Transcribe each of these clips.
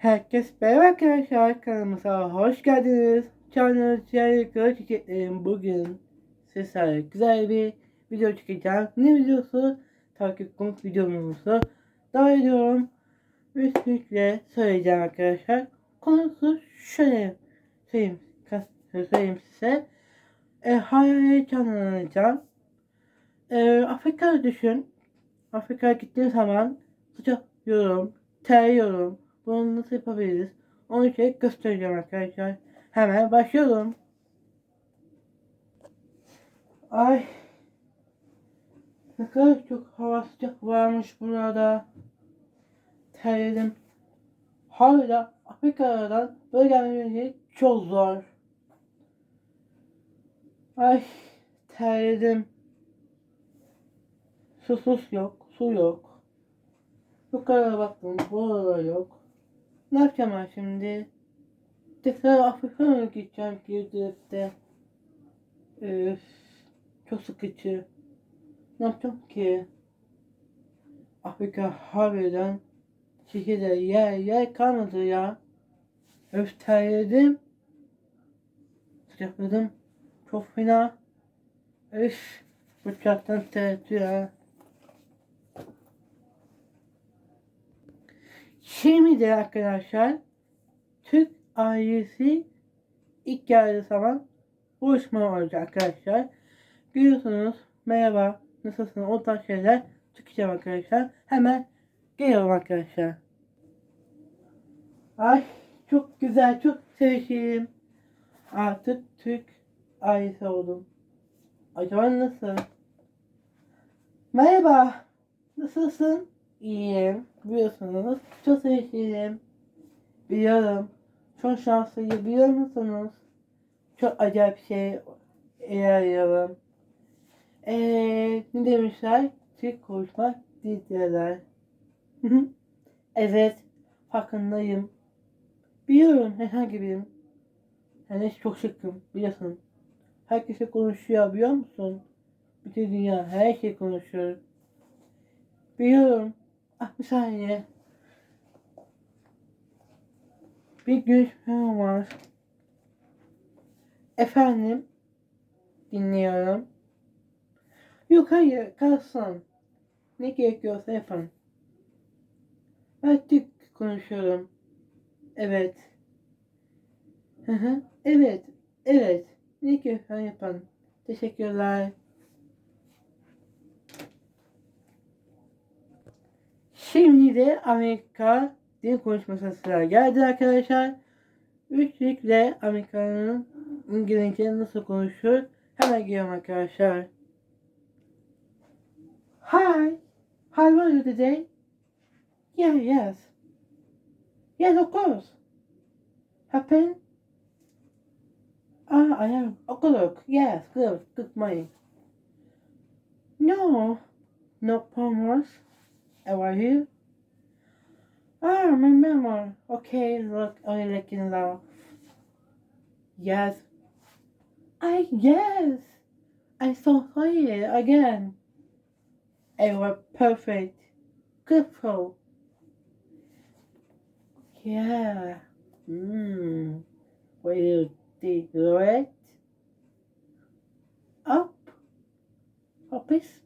Herkes merhaba arkadaşlar kanalımıza hoş geldiniz. Canlı Cihazlı Çiçeklerim bugün sizlere güzel bir video çekeceğim. Ne videosu? Takip konuk videomuzu devam ediyorum. Üstünlükle söyleyeceğim arkadaşlar. Konusu şöyle söyleyeyim, söyleyeyim size. E, hayal canlanacağım. E, Afrika düşün. Afrika'ya gittiğim zaman sıcak yorum, terliyorum. Bunu nasıl yapabiliriz? Onu şey göstereceğim arkadaşlar. Hemen başlıyorum. Ay. Ne kadar çok hava sıcak varmış burada. Terledim. Hala Afrika'dan böyle gelmesi çok zor. Ay terledim. Susuz yok, su yok. Yukarıya baktım, burada yok. Ne yapacağım ben şimdi? Tekrar Afrika'ya gideceğim girdiğimde. de. Üf, çok sıkıcı. Ne yapacağım ki? Afrika harbiden şehirde yer yer kalmadı ya. Öf terledim. Sıcakladım. Çok fena. Üf. Bıçaktan terliyor ya. Şimdi de arkadaşlar Türk ailesi ilk geldiği zaman buluşma olacak arkadaşlar. Biliyorsunuz merhaba nasılsınız o tarz şeyler çıkacağım arkadaşlar. Hemen geliyorum arkadaşlar. Ay çok güzel çok sevişim. Artık Türk ailesi oldum. Acaba nasıl? Merhaba. Nasılsın? İyiyim. Biliyorsunuz. Çok sevişirim. Biliyorum. Çok şanslıyım. Biliyor musunuz? Çok acayip şey ilerliyorum. Eee ne demişler? Türk konuşmak diyorlar. evet. Farkındayım. Biliyorum herhangi biriyim. Yani çok şıkkım. Biliyorsun. Herkese konuşuyor biliyor musun? Bütün dünya her şey konuşuyor. Biliyorum. Ah bir saniye. Bir görüşmem var. Efendim? Dinliyorum. Yok hayır kalsın. Ne gerekiyorsa yapın. Türk konuşuyorum. Evet. Hı hı. Evet. Evet. Ne gerekiyorsa yapın. Teşekkürler. Şimdi de Amerika dil konuşması sıra geldi arkadaşlar. Üçlükle Amerika'nın İngilizce nasıl konuşur hemen giriyorum arkadaşlar. Hi, how are you today? Yeah, yes. Yes, of course. Happen? Ah, I am. Good. Yes, good. Good morning. No, no problems. How are you? Ah, remember. Okay, look, I like in love. Yes. I yes. I saw it again. It was perfect. Good for. Yeah. Mmm. Will you do it? Up. Up is.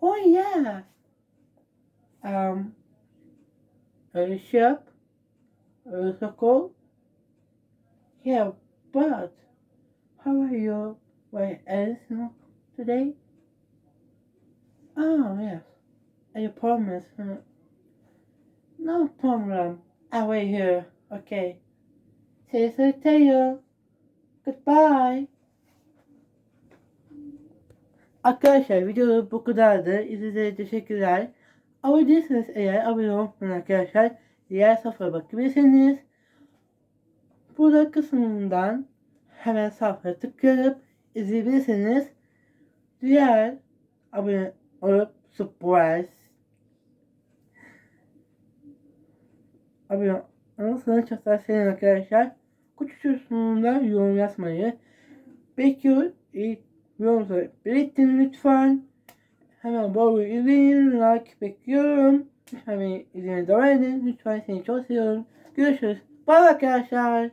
Oh yeah. Um. A circle. Yeah, but how are you? Wait, Edison today? Oh yes. I promise. huh? No problem. I'll wait here. Okay. See you later. Goodbye. Arkadaşlar video bu kadardı. İzlediğiniz için teşekkürler. Abone değilseniz eğer abone olmayın arkadaşlar. Diğer sayfaya bakabilirsiniz. Burada kısmından hemen sayfaya tıklayıp izleyebilirsiniz. Diğer abone olup surprise abone olursanız çok daha sevinirim arkadaşlar. Küçük sunumda yorum yazmayı bekliyor. İyi yorumunuzu belirtin lütfen. Hemen bol bol izleyin. Like bekliyorum. Lütfen beni izlemeye devam edin. Lütfen seni çok seviyorum. görüşürüz. Bay arkadaşlar.